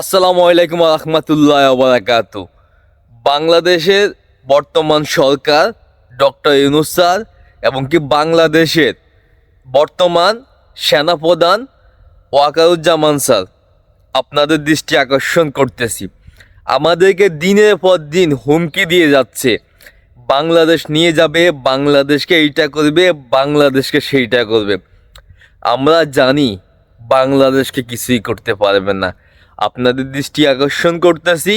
আসসালামু আলাইকুম রহমতুল্লাহ বারাকাত বাংলাদেশের বর্তমান সরকার ডক্টর ইউনুস স্যার এবং কি বাংলাদেশের বর্তমান সেনাপ্রধান ওয়াকারুজ্জামান স্যার, আপনাদের দৃষ্টি আকর্ষণ করতেছি। আমাদেরকে দিনের পর দিন হুমকি দিয়ে যাচ্ছে। বাংলাদেশ নিয়ে যাবে, বাংলাদেশকে এইটা করবে, বাংলাদেশকে সেইটা করবে। আমরা জানি বাংলাদেশকে কিছুই করতে পারবে না। আপনাদের দৃষ্টি আকর্ষণ করতেছি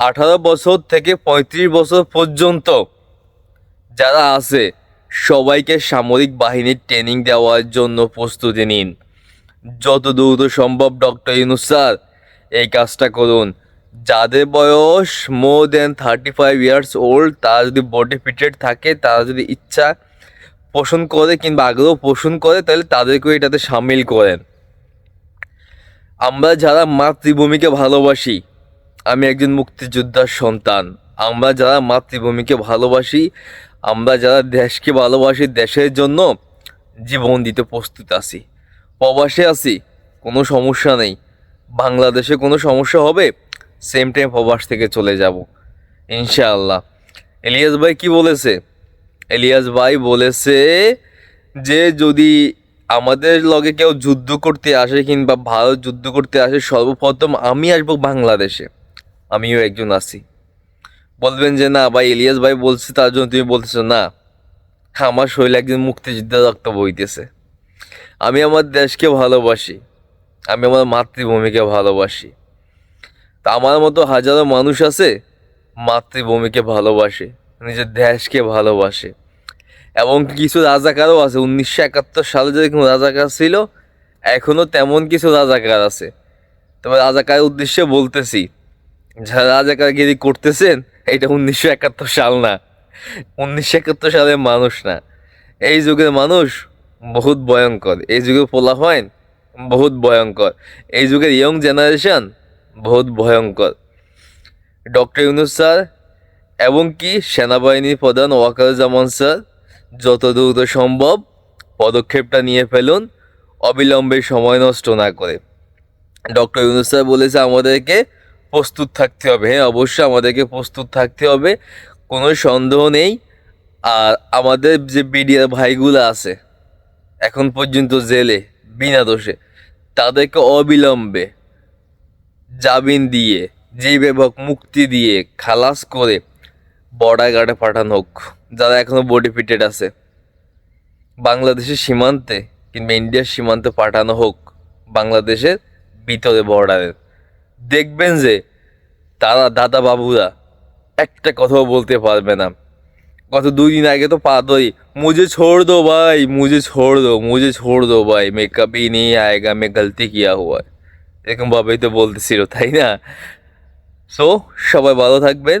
আঠারো বছর থেকে পঁয়ত্রিশ বছর পর্যন্ত যারা আছে, সবাইকে সামরিক বাহিনীর ট্রেনিং দেওয়ার জন্য প্রস্তুতি নিন। যত দ্রুত সম্ভব, ডক্টর ইউনুস স্যার, এই কাজটা করুন। যাদের বয়স more than thirty five years old তারা যদি বডি ফিটেড থাকে, তারা যদি ইচ্ছা পোষণ করে কিংবা আগ্রহ পোষণ করে, তাহলে তাদেরকেও এটাতে সামিল করেন। আমরা যারা মাতৃভূমিকে ভালোবাসি, আমি একজন মুক্তিযোদ্ধার সন্তান। আমরা যারা মাতৃভূমিকে ভালোবাসি, আমরা যারা দেশকে ভালোবাসি, দেশের জন্য জীবন দিতে প্রস্তুত আছি। প্রবাসে আছি, কোনো সমস্যা নেই। বাংলাদেশে কোনো সমস্যা হবে সেম টাইম প্রবাস থেকে চলে যাব। ইনশাআল্লাহ। এলিয়াস ভাই কি বলেছে? এলিয়াস ভাই বলেছে যে যদি আমাদের লগে কেউ যুদ্ধ করতে আসে কিংবা ভারত যুদ্ধ করতে আসে, সর্বপ্রথম আমি আসব বাংলাদেশে। আমিও একজন আছি। বলবেন যে, না ভাই, ইলিয়াস ভাই বলছে, তার জন্য তুমি বলতেছো, না। আমার শরীরে একজন মুক্তিযোদ্ধা রক্ত বইতেছে আমি আমার দেশকে ভালোবাসি। আমি আমার মাতৃভূমিকে ভালোবাসি। তা আমার মতো হাজারো মানুষ আছে, মাতৃভূমিকে ভালোবাসে, নিজের দেশকে ভালোবাসে। এবং কিছু রাজাকারও আছে। উনিশশো একাত্তর সালে যেরকম রাজাকার ছিল এখনও তেমন কিছু রাজাকার আছে। তবে রাজাকার উদ্দেশ্যে বলতেছি, যারা রাজাকারগিরি করতেছেন, এটা উনিশশো একাত্তর সাল না। উনিশশো একাত্তর সালের মানুষ না। এই যুগের মানুষ বহুত ভয়ঙ্কর। এই যুগের পোলা হয় বহুত ভয়ঙ্কর। এই যুগের ইয়ং জেনারেশন বহুত ভয়ঙ্কর। ডক্টর ইউনুস স্যার এবং কি সেনাবাহিনীর প্রধান ওয়াকারুজ্জামান স্যার যত দ্রুত সম্ভব পদক্ষেপটা নিয়ে ফেলুন, অবিলম্বে সময় নষ্ট না করে। ডক্টর ইউনুস স্যার বলেছে, আমাদেরকে প্রস্তুত থাকতে হবে। হ্যাঁ অবশ্যই আমাদেরকে প্রস্তুত থাকতে হবে, কোনো সন্দেহ নেই। আর আমাদের যে বিডিআর ভাইগুলো আছে, এখন পর্যন্ত জেলে, বিনা দোষে, তাদেরকে অবিলম্বে জামিন দিয়ে যে বিভাগ মুক্তি দিয়ে, খালাস করে বর্ডার গার্ডে পাঠানো হোক, যারা এখনও বডি ফিটেড আছে। বাংলাদেশের সীমান্তে কিংবা ইন্ডিয়ার সীমান্তে পাঠানো হোক, বাংলাদেশের ভিতরে বর্ডারের দেখবেন যে তারা দাদা বাবুরা একটা কথাও বলতে পারবে না। গত দুই দিন আগে তো পাতই মুঝে ছোড় দো ভাই মুজে ছোড় দো মুজে ছোড় দো ভাই মে কবি নেই, আয়েগা, মে গলতি কিয়া হুয়া এরকমভাবেই তো বলতেছিল, তাই না? সো সবাই ভালো থাকবেন।